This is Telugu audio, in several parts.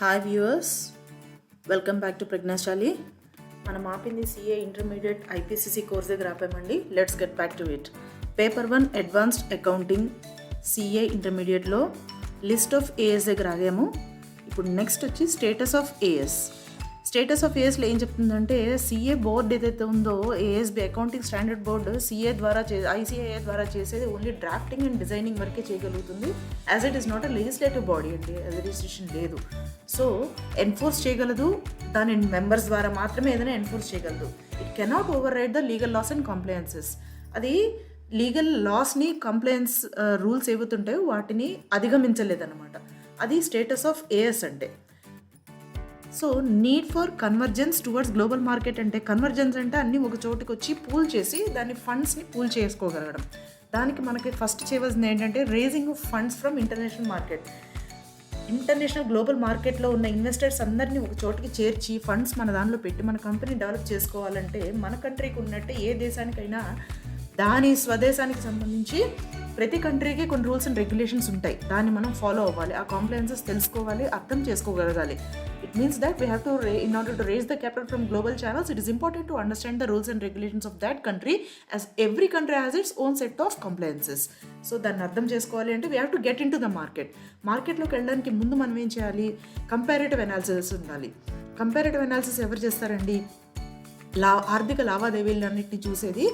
Hi viewers welcome back to Pragnyashali మనం ఆపింది సిఏ ఇంటర్మీడియట్ ఐపీసీసీ కోర్స్ దగ్గర ఆపామండి let's get back to it paper one advanced accounting CA ఇంటర్మీడియట్లో లిస్ట్ ఆఫ్ ఏఎస్ దగ్గర ఆగాము ఇప్పుడు నెక్స్ట్ వచ్చి status of AS status of ఏఎస్లో ఏం చెప్తుందంటే సిఏ బోర్డు ఏదైతే ఉందో ASB accounting standard board CA ద్వారా చే ఐసీఐఏ ద్వారా చేసేది ఓన్లీ డ్రాఫ్టింగ్ అండ్ డిజైనింగ్ వరకే చేయగలుగుతుంది. As it is not a legislative body అండి రిజిస్ట్రేషన్ లేదు. సో ఎన్ఫోర్స్ చేయగలదు. దాని మెంబర్స్ ద్వారా మాత్రమే ఏదైనా ఎన్ఫోర్స్ చేయగలదు. It cannot override the legal laws and compliances అది లీగల్ లాస్ని కంప్లయన్స్ రూల్స్ ఏవైతుంటాయో వాటిని అధిగమించలేదన్నమాట. అది స్టేటస్ ఆఫ్ ఏఎస్ అంటే. So need for convergence towards global market అంటే కన్వర్జెన్స్ అంటే అన్నీ ఒక చోటుకి వచ్చి పూల్ చేసి దాని ఫండ్స్ని పూల్ చేసుకోగలగడం. దానికి మనకి ఫస్ట్ చేయవలసింది ఏంటంటే raising of funds from international market international global మార్కెట్లో ఉన్న ఇన్వెస్టర్స్ అందరినీ ఒక చోటికి చేర్చి ఫండ్స్ మన దానిలో పెట్టి మన కంపెనీ డెవలప్ చేసుకోవాలంటే మన కంట్రీకి ఉన్నట్టే ఏ దేశానికైనా దాని స్వదేశానికి సంబంధించి ప్రతి కంట్రీకి కొన్ని రూల్స్ అండ్ రెగ్యులేషన్స్ ఉంటాయి. దాన్ని మనం ఫాలో అవ్వాలి. ఆ కాంప్లయన్సెస్ తెలుసుకోవాలి అర్థం చేసుకోగలగాలి. It means that we have to in order to raise the capital from global channels it is important to understand the rules and regulations of that country as every country has its own set of compliances so దాన్ని అర్థం చేసుకోవాలి అంటే we have to get into the market మార్కెట్లోకి వెళ్ళడానికి ముందు మనం ఏం చేయాలి? కంపారేటివ్ అనాలిసిస్ ఉండాలి. కంపారేటివ్ అనాలిసిస్ ఎవరు చేస్తారండి? లా ఆర్థిక లావాదేవీలన్నింటినీ చూసేది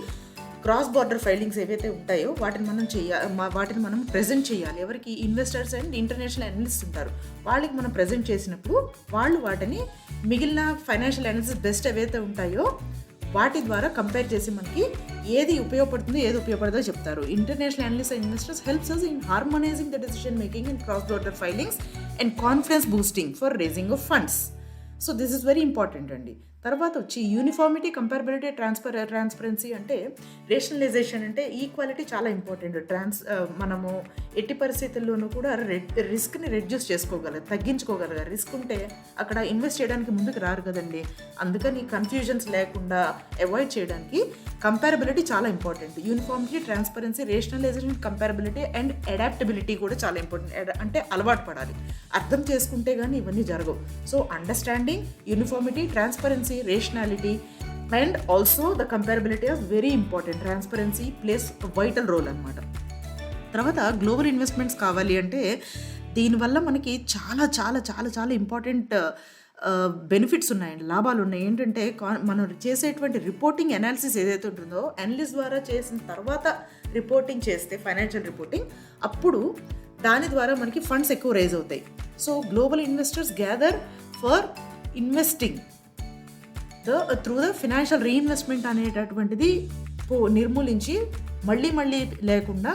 క్రాస్ బార్డర్ ఫైలింగ్స్ ఏవైతే ఉంటాయో వాటిని మనం చేయాలి వాటిని మనం ప్రజెంట్ చేయాలి. ఎవరికి ఇన్వెస్టర్స్ అండ్ ఇంటర్నేషనల్ అనలిస్ట్ ఉంటారు. వాళ్ళకి మనం ప్రజెంట్ చేసినప్పుడు వాళ్ళు వాటిని మిగిలిన ఫైనాన్షియల్ అనలిసిస్ బెస్ట్ ఏవైతే ఉంటాయో వాటి ద్వారా కంపేర్ చేసి మనకి ఏది ఉపయోగపడుతుందో ఏది ఉపయోగపడదో చెప్తారు. International analyst and investors helps us in harmonising the decision making in cross border filings and confidence boosting for raising of funds so this is very important అండి. తర్వాత వచ్చి యూనిఫార్మిటీ కంపారబిలిటీ ట్రాన్స్పర్ ట్రాన్స్పరెన్సీ అంటే రేషనలైజేషన్ అంటే ఈక్వాలిటీ చాలా ఇంపార్టెంట్ ట్రాన్స్ uh, మనము ఎట్టి పరిస్థితుల్లోనూ కూడా రిస్క్ని రెడ్యూస్ చేసుకోగలరు తగ్గించుకోగలగాలి రిస్క్ ఉంటే అక్కడ ఇన్వెస్ట్ చేయడానికి ముందుకు రారు కదండి. అందుకని కన్ఫ్యూజన్స్ లేకుండా అవాయిడ్ చేయడానికి కంపారబిలిటీ చాలా important uniformity transparency rationalisation comparability and adaptability కూడా చాలా ఇంపార్టెంట్ అంటే అలవాటు పడాలి. అర్థం చేసుకుంటే కానీ ఇవన్నీ జరగవు. So understanding uniformity transparency rationality and also the comparability of very important transparency plays vital role అనమాట తర్వాత గ్లోబల్ ఇన్వెస్ట్మెంట్స్ కావాలి అంటే దీనివల్ల మనకి చాలా చాలా చాలా చాలా ఇంపార్టెంట్ బెనిఫిట్స్ ఉన్నాయండి లాభాలు ఉన్నాయి. ఏంటంటే మనం చేసేటువంటి రిపోర్టింగ్ అనాలిసిస్ ఏదైతే ఉంటుందో అనలిస్ ద్వారా చేసిన తర్వాత రిపోర్టింగ్ చేస్తే ఫైనాన్షియల్ రిపోర్టింగ్ అప్పుడు దాని ద్వారా మనకి ఫండ్స్ ఎక్కువ రైజ్ అవుతాయి. So global investors gather for investing the through the financial reinvestment అనేటటువంటిది పో నిర్మూలించి మళ్ళీ మళ్ళీ లేకుండా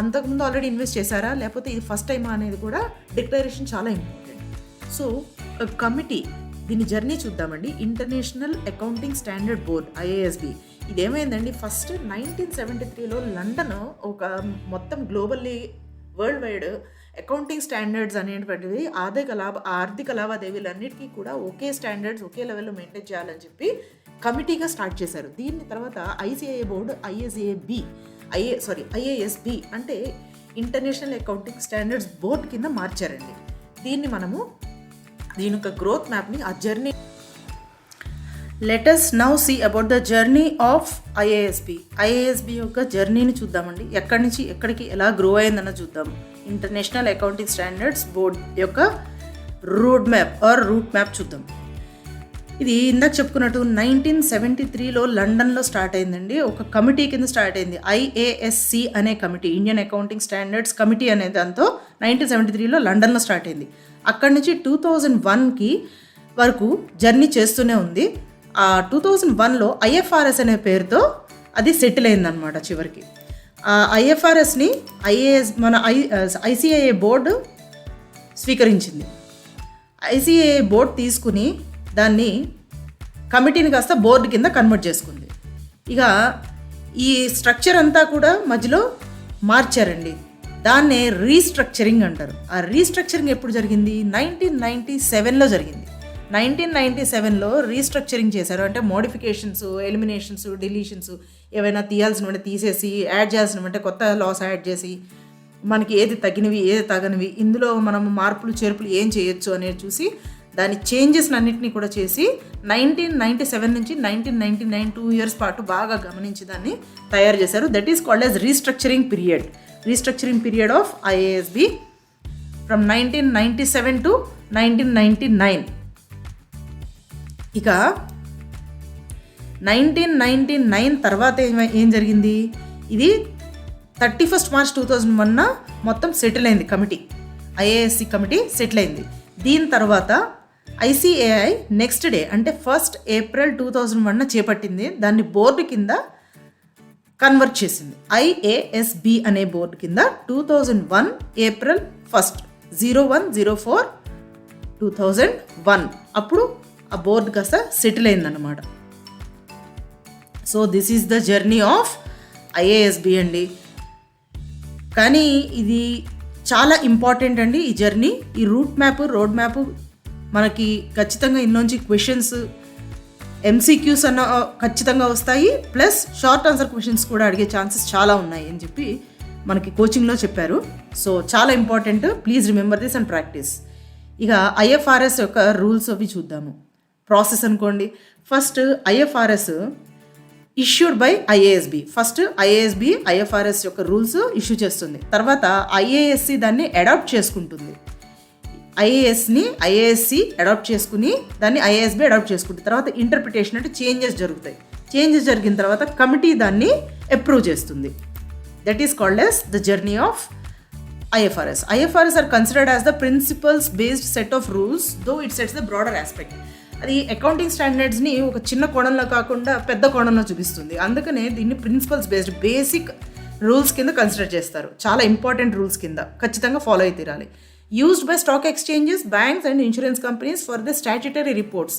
అంతకుముందు ఆల్రెడీ ఇన్వెస్ట్ చేశారా? లేకపోతే ఇది ఫస్ట్ టైమా అనేది కూడా డిక్లరేషన్ చాలా ఇంపార్టెంట్ సో కమిటీ దీని జర్నీ చూద్దామండి. International accounting standard board IASB ఇదేమైందండి? First nineteen seventy త్రీలో లండన్ ఒక మొత్తం globally world wide accounting standards అనేటువంటిది ఆర్థిక లాభ ఆర్థిక లావాదేవీలన్నిటికీ కూడా ఒకే స్టాండర్డ్స్ ఒకే లెవెల్లో మెయింటైన్ చేయాలని చెప్పి కమిటీగా స్టార్ట్ చేశారు. దీని తర్వాత ICIA board ISA B IA sorry IASB అంటే ఇంటర్నేషనల్ అకౌంటింగ్ స్టాండర్డ్స్ బోర్డ్ కింద మార్చారండి. దీన్ని మనము దీని యొక్క గ్రోత్ మ్యాప్ని ఆ journey let's now see about the journey of IASB. IASB యొక్క జర్నీని చూద్దామండి. ఎక్కడి నుంచి ఎక్కడికి ఎలా గ్రో అయిందన్న చూద్దాం. ఇంటర్నేషనల్ అకౌంటింగ్ స్టాండర్డ్స్ బోర్డ్ యొక్క road map or route map చూద్దాం. ఇది ఇందాక చెప్పుకున్నట్టు నైన్టీన్ సెవెంటీ త్రీలో లండన్లో స్టార్ట్ అయిందండి. ఒక కమిటీ కింద స్టార్ట్ అయింది. ఐఏఎస్సి అనే committee Indian accounting standards committee అనే దాంతో నైన్టీన్ సెవెంటీ త్రీలో లండన్లో స్టార్ట్ అయింది. అక్కడి నుంచి టూ థౌజండ్ వన్కి వరకు జర్నీ చేస్తూనే ఉంది. ఆ టూ థౌజండ్ వన్లో ఐఎఫ్ఆర్ఎస్ అనే పేరుతో అది సెటిల్ అయిందనమాట చివరికి. ఐఎఫ్ఆర్ఎస్ని ఐఏఎస్ మన ఐ ఐసిఐఏ బోర్డు స్వీకరించింది. ఐసిఐఏ బోర్డు తీసుకుని దాన్ని కమిటీని కాస్త బోర్డు కింద కన్వర్ట్ చేసుకుంది. ఇక ఈ స్ట్రక్చర్ అంతా కూడా మధ్యలో మార్చారండి. దాన్నే రీస్ట్రక్చరింగ్ అంటారు. ఆ రీస్ట్రక్చరింగ్ ఎప్పుడు జరిగింది? నైన్టీన్ నైంటీ సెవెన్లో జరిగింది. నైన్టీన్ నైన్టీ సెవెన్లో రీస్ట్రక్చరింగ్ చేశారు. అంటే మోడిఫికేషన్స్ ఎలిమినేషన్స్ డిలీషన్స్ ఏవైనా తీయాల్సినవంటే తీసేసి యాడ్ చేయాల్సినవంటే కొత్త లాస్ యాడ్ చేసి మనకి ఏది తగినవి ఏది తగనివి ఇందులో మనం మార్పులు చేర్పులు ఏం చేయొచ్చు అనేది చూసి దాని చేంజెస్ అన్నింటినీ కూడా చేసి నైన్టీన్ నైంటీ సెవెన్ నుంచి nineteen ninety nine two years పాటు బాగా గమనించి దాన్ని తయారు చేశారు. That is called as restructuring period restructuring period of IASB from nineteen ninety seven to nineteen ninety nine. ఇక నైన్టీన్ నైన్టీ నైన్ తర్వాత ఏం జరిగింది? ఇది thirty first March two thousand వన్న మొత్తం సెటిల్ అయింది కమిటీ. ఐఏఎస్సి కమిటీ సెటిల్ అయింది. దీని తర్వాత ఐసిఏఐ నెక్స్ట్ డే అంటే ఫస్ట్ ఏప్రిల్ టూ థౌజండ్ వన్న చేపట్టింది. దాన్ని బోర్డు కింద కన్వర్ట్ చేసింది. ఐఏఎస్బి అనే బోర్డు కింద two thousand one April first zero one zero four two thousand one అప్పుడు ఆ బోర్డు కాస్త సెటిల్ అయిందన్నమాట. So this is the journey of IASB అండి కానీ ఇది చాలా ఇంపార్టెంట్ అండి ఈ జర్నీ ఈ రూట్ మ్యాప్ రోడ్ మ్యాప్ మనకి ఖచ్చితంగా ఇన్నోంచి క్వశ్చన్స్ ఎంసీక్యూస్ అన్న ఖచ్చితంగా వస్తాయి. ప్లస్ షార్ట్ ఆన్సర్ క్వశ్చన్స్ కూడా అడిగే ఛాన్సెస్ చాలా ఉన్నాయి అని చెప్పి మనకి కోచింగ్లో చెప్పారు. సో చాలా important please remember this and practice ఇక ఐఎఫ్ఆర్ఎస్ యొక్క రూల్స్ అవి చూద్దాము. ప్రాసెస్ అనుకోండి. First IFRS issued by IASB. First IASB IFRS యొక్క రూల్స్ ఇష్యూ చేస్తుంది. తర్వాత ఐఏఎస్సి దాన్ని అడాప్ట్ చేసుకుంటుంది. ఐఏఎస్ని ఐఏఎస్సి అడాప్ట్ చేసుకుని దాన్ని ఐఏఎస్బి అడాప్ట్ చేసుకుంటుంది. తర్వాత ఇంటర్ప్రిటేషన్ అంటే చేంజెస్ జరుగుతాయి. చేంజెస్ జరిగిన తర్వాత కమిటీ దాన్ని అప్రూవ్ చేస్తుంది. That is called as the journey of IFRS. IFRS are considered as the principles based set of rules, though it sets the broader aspect. అది అకౌంటింగ్ స్టాండర్డ్స్ని ఒక చిన్న కోణంలో కాకుండా పెద్ద కోణంలో చూపిస్తుంది. అందుకనే దీన్ని ప్రిన్సిపల్స్ బేస్డ్ బేసిక్ రూల్స్ కింద కన్సిడర్ చేస్తారు. చాలా ఇంపార్టెంట్ రూల్స్ కింద. ఖచ్చితంగా ఫాలో అయి తీరాలి. Used by stock exchanges banks and insurance companies for the statutory reports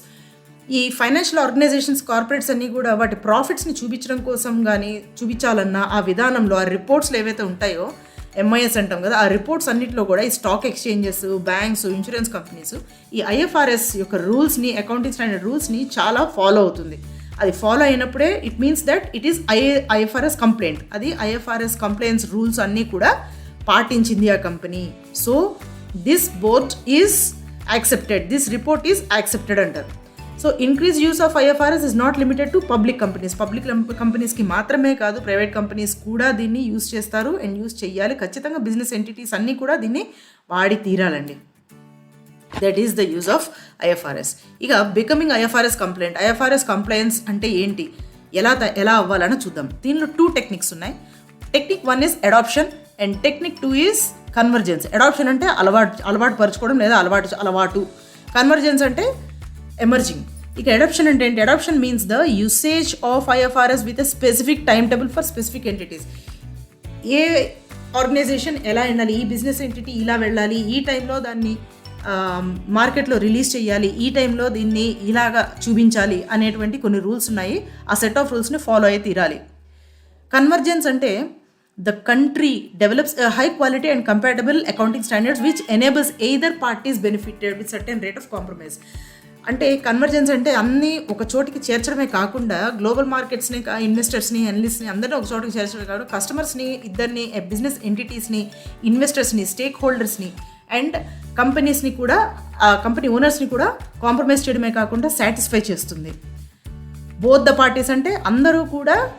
ఈ ఫైనాన్షియల్ ఆర్గనైజేషన్స్ కార్పొరేట్స్ అన్నీ కూడా వాటి ప్రాఫిట్స్ని చూపించడం కోసం కానీ చూపించాలన్నా ఆ విధానంలో ఆ రిపోర్ట్స్లు ఏవైతే ఉంటాయో ఎంఐఎస్ అంటాం కదా ఆ రిపోర్ట్స్ అన్నింటిలో కూడా ఈ stock exchanges banks insurance companies ఈ ఐఎఫ్ఆర్ఎస్ యొక్క రూల్స్ని అకౌంటింగ్ స్టాండర్డ్ రూల్స్ని చాలా ఫాలో అవుతుంది. అది ఫాలో అయినప్పుడే it means that it is IA IFRS compliant అది ఐఎఫ్ఆర్ఎస్ కంప్లైంట్స్ రూల్స్ అన్నీ కూడా పాటించింది ఆ company so this board is accepted this report is accepted అంటారు. So increase use of IFRS is not limited to public companies public కంపెనీస్కి మాత్రమే కాదు ప్రైవేట్ కంపెనీస్ కూడా దీన్ని యూస్ చేస్తారు అండ్ యూస్ చేయాలి. ఖచ్చితంగా బిజినెస్ ఎంటిటీస్ అన్నీ కూడా దీన్ని వాడి తీరాలండి. That is the use of IFRS ఇక becoming IFRS compliant IFRS compliants అంటే ఏంటి? ఎలా త- ఎలా అవ్వాలని చూద్దాం. దీనిలో టూ టెక్నిక్స్ ఉన్నాయి. Technique one is adoption and technique two is convergence adoption అంటే అలవాటు అలవాటు పరచుకోవడం లేదా అలవాటు అలవాటు. కన్వర్జెన్స్ అంటే ఎమర్జింగ్ ఇక అడాప్షన్ అంటే ఏంటి? Adoption means the usage of IFRS with a specific time table for specific entities A organisation ఎలా వెళ్ళాలి? ఈ బిజినెస్ ఎంటిటీ ఇలా వెళ్ళాలి. ఈ టైంలో దాన్ని మార్కెట్లో రిలీజ్ చేయాలి. ఈ టైంలో దీన్ని ఇలాగా చూపించాలి అనేటువంటి కొన్ని రూల్స్ ఉన్నాయి. ఆ సెట్ ఆఫ్ రూల్స్ని ఫాలో అయ్యి తీరాలి. కన్వర్జెన్స్ అంటే the country develops high quality and compatible accounting standards which enables either parties benefited with certain rate of compromise అంటే కన్వర్జెన్స్ అంటే అన్ని ఒక చోటికి చేర్చడమే కాకుండా గ్లోబల్ మార్కెట్స్ని ఇన్వెస్టర్స్ని అనలిస్ట్ని అందరినీ ఒక చోటికి చేర్చడమే కాకుండా కస్టమర్స్ని ఇద్దరిని బిజినెస్ ఎంటిటీస్ని ఇన్వెస్టర్స్ని స్టేక్ హోల్డర్స్ని అండ్ కంపెనీస్ని కూడా కంపెనీ ఓనర్స్ని కూడా కాంప్రమైజ్ చేయడమే కాకుండా సాటిస్ఫై చేస్తుంది. బోత్ ద పార్టీస్ అంటే అందరూ కూడా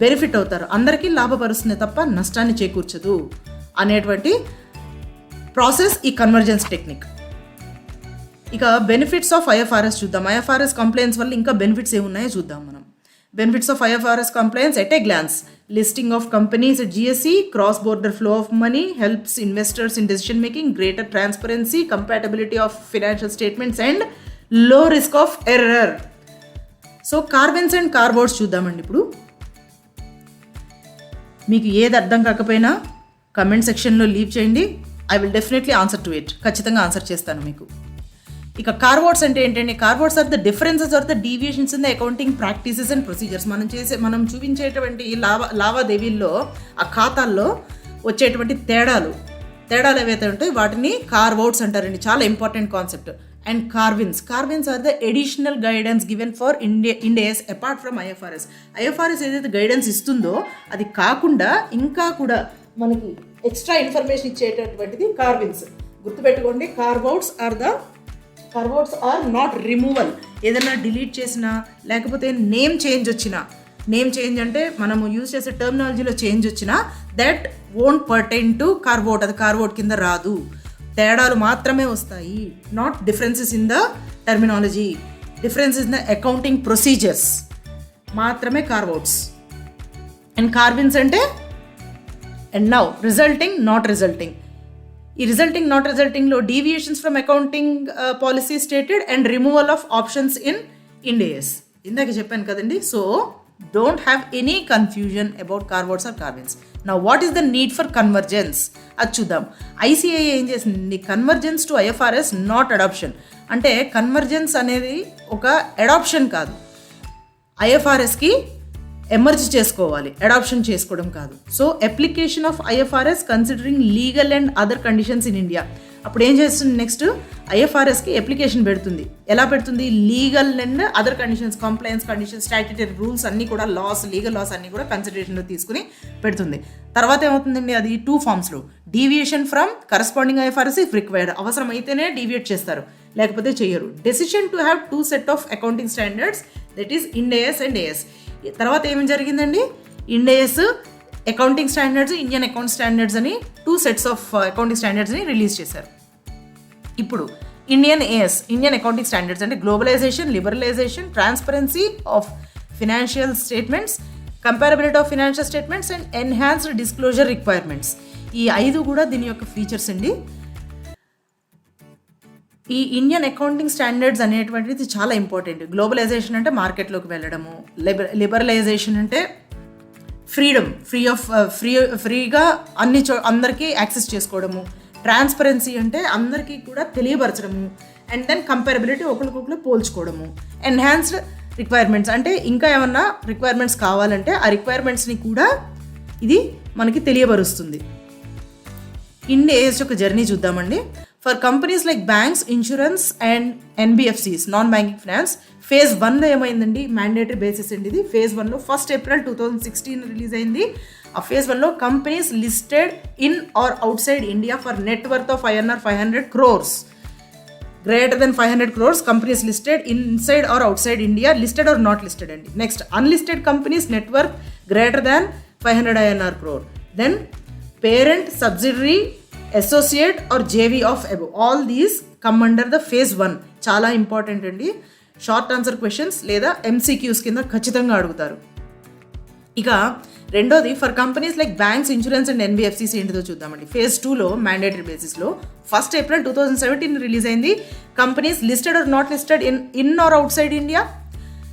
బెనిఫిట్ అవుతారు. అందరికీ లాభపరుస్తుంది తప్ప నష్టాన్ని చేకూర్చదు అనేటువంటి ప్రాసెస్ ఈ కన్వర్జెన్స్ టెక్నిక్ ఇక బెనిఫిట్స్ ఆఫ్ ఐఎఫ్ఆర్ఎస్ చూద్దాం. ఐఎఫ్ఆర్ఎస్ కంప్లైంట్స్ వల్ల ఇంకా బెనిఫిట్స్ ఏమున్నాయో చూద్దాం మనం. Benefits of IFRS compliants at a glance listing of companies GSC cross border flow of money helps investors in decision making greater transparency compatibility of financial statements అండ్లో risk of error so carve ins and carve outs చూద్దామండి ఇప్పుడు. మీకు ఏది అర్థం కాకపోయినా కమెంట్ సెక్షన్లో లీవ్ చేయండి. I will definitely answer to it ఖచ్చితంగా ఆన్సర్ చేస్తాను మీకు. ఇక కార్వర్డ్స్ అంటే ఏంటంటే carve outs are the differences or the deviations in the accounting practices and procedures. మనం చేసే మనం చూపించేటువంటి లావా లావాదేవీల్లో ఆ ఖాతాల్లో వచ్చేటువంటి తేడాలు. తేడాలు ఏవైతే ఉంటాయి వాటిని కార్వౌట్స్ అంటారండి. చాలా important concept. And carve ins. Carve ins are the additional guidance given for India India's apart from IFRS. IFRS ఏదైతే గైడెన్స్ ఇస్తుందో అది కాకుండా ఇంకా కూడా మనకి ఎక్స్ట్రా ఇన్ఫర్మేషన్ ఇచ్చేటటువంటిది కార్విన్స్. గుర్తుపెట్టుకోండి carve outs are the carve outs are not removal ఏదైనా డిలీట్ చేసినా లేకపోతే నేమ్ చేంజ్ వచ్చినా నేమ్ చేంజ్ అంటే మనము యూజ్ చేసే టర్మినాలజీలో చేంజ్ వచ్చినా that won't pertain to carve out అది కార్వోట్ కింద రాదు. తేడాలు మాత్రమే వస్తాయి. Not differences in the terminology difference in the accounting procedures మాత్రమే carve outs and carve ins అంటే and now resulting not resulting ఈ resulting not రిజల్టింగ్లో deviations from accounting policy stated and removal of options in Ind AS ఇందాక చెప్పాను కదండి. So don't have any confusion about carve outs or carve ins నా what is the need for convergence అది చూద్దాం. ఐసీఐ ఏం చేసింది? Convergence to IFRS not adoption అంటే కన్వర్జెన్స్ అనేది ఒక అడాప్షన్ కాదు. ఐఎఫ్ఆర్ఎస్కి ఎమర్జ్ చేసుకోవాలి అడాప్షన్ చేసుకోవడం కాదు. So application of IFRS considering legal and other conditions in India. అప్పుడు ఏం చేస్తుంది నెక్స్ట్? ఐఎఫ్ఆర్ఎస్కి అప్లికేషన్ పెడుతుంది. ఎలా పెడుతుంది? Legal and other conditions compliance conditions statutory rules అన్నీ కూడా లాస్ లీగల్ లాస్ అన్నీ కూడా కన్సిడరేషన్లో తీసుకుని పెడుతుంది. తర్వాత ఏమవుతుందండి అది? Two ఫామ్స్లో. Deviation from corresponding IFRS if required. అవసరం అయితేనే డీవియేట్ చేస్తారు లేకపోతే చేయరు. Decision to have two set of accounting standards that is Ind AS and AS. తర్వాత ఏమి జరిగిందండి? Ind AS accounting standards Indian account standards అని టూ సెట్స్ ఆఫ్ అకౌంటింగ్ స్టాండర్డ్స్ని రిలీజ్ చేశారు. ఇప్పుడు Indian AS Indian accounting standards అంటే globalization liberalization transparency of financial statements comparability of financial statements and enhanced disclosure requirements. ఈ ఐదు కూడా దీని యొక్క ఫీచర్స్ అండి. ఈ ఇండియన్ అకౌంటింగ్ స్టాండర్డ్స్ అనేటువంటిది చాలా ఇంపార్టెంట్ గ్లోబలైజేషన్ అంటే మార్కెట్లోకి వెళ్ళడము లిబర్ లిబరలైజేషన్ అంటే ఫ్రీడమ్ ఫ్రీ ఆఫ్ ఫ్రీ ఫ్రీగా అన్ని చో అందరికీ యాక్సెస్ చేసుకోవడము ట్రాన్స్పరెన్సీ అంటే అందరికీ కూడా తెలియపరచడము అండ్ దెన్ కంపారబిలిటీ ఒకరికొకరు పోల్చుకోవడము. ఎన్హాన్స్డ్ రిక్వైర్మెంట్స్ అంటే ఇంకా ఏమన్నా రిక్వైర్మెంట్స్ కావాలంటే ఆ రిక్వైర్మెంట్స్ని కూడా ఇది మనకి తెలియపరుస్తుంది. ఏజ్ యొక్క జర్నీ చూద్దామండి. For companies like banks insurance and NBFCs non banking finance phase వన్లో ఏమైందండి? మ్యాండేటరీ బేసిస్ అండి ఇది. ఫేజ్ వన్లో first April two thousand sixteen release అయింది. ఆ ఫేజ్ వన్లో companies listed in or outside India for net worth of INR five hundred crores greater than five hundred crores companies listed inside or outside India listed or not listed అండి. Next unlisted companies network greater than five hundred INR crore then parent subsidiary associate or JV of above all these come under the phase one చాలా ఇంపార్టెంట్ అండి షార్ట్ ఆన్సర్ క్వశ్చన్స్ లేదా ఎంసీక్యూస్ కింద ఖచ్చితంగా అడుగుతారు ఇక రెండోది for companies like banks insurance and NBFCs ఏంటిదో చూద్దామండి ఫేజ్ టూలో మ్యాండేటరీ బేసిస్లో first April two thousand seventeen release అయింది companies listed or not listed in in or outside India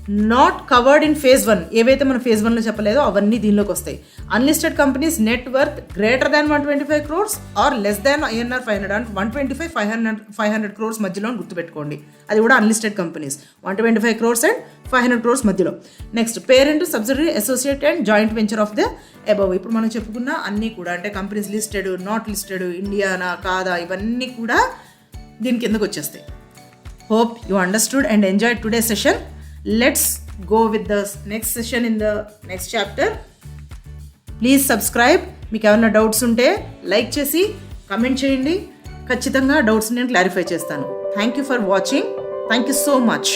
not covered in phase one ఏవైతే మనం ఫేజ్ వన్లో చెప్పలేదో అవన్నీ దీనిలోకి వస్తాయి. Unlisted companies net worth greater than one twenty five crores or less than INR five hundred and one twenty five five hundred five hundred crores మధ్యలో గుర్తుపెట్టుకోండి. అది కూడా unlisted companies one twenty five crores and five hundred crores మధ్యలో. Next parent subsidiary associate and joint venture of the above ఇప్పుడు మనం చెప్పుకున్న అన్నీ కూడా అంటే కంపెనీస్ లిస్టెడ్ నాట్ లిస్టెడ్ ఇండియానా కాదా ఇవన్నీ కూడా దీని కిందకు వచ్చేస్తాయి. Hope you understood and enjoy today session let's go with the next session in the next chapter please subscribe మీకు ఏమైనా డౌట్స్ ఉంటే లైక్ చేసి కమెంట్ చేయండి. ఖచ్చితంగా డౌట్స్ నేను క్లారిఫై చేస్తాను. Thank you for watching thank you so much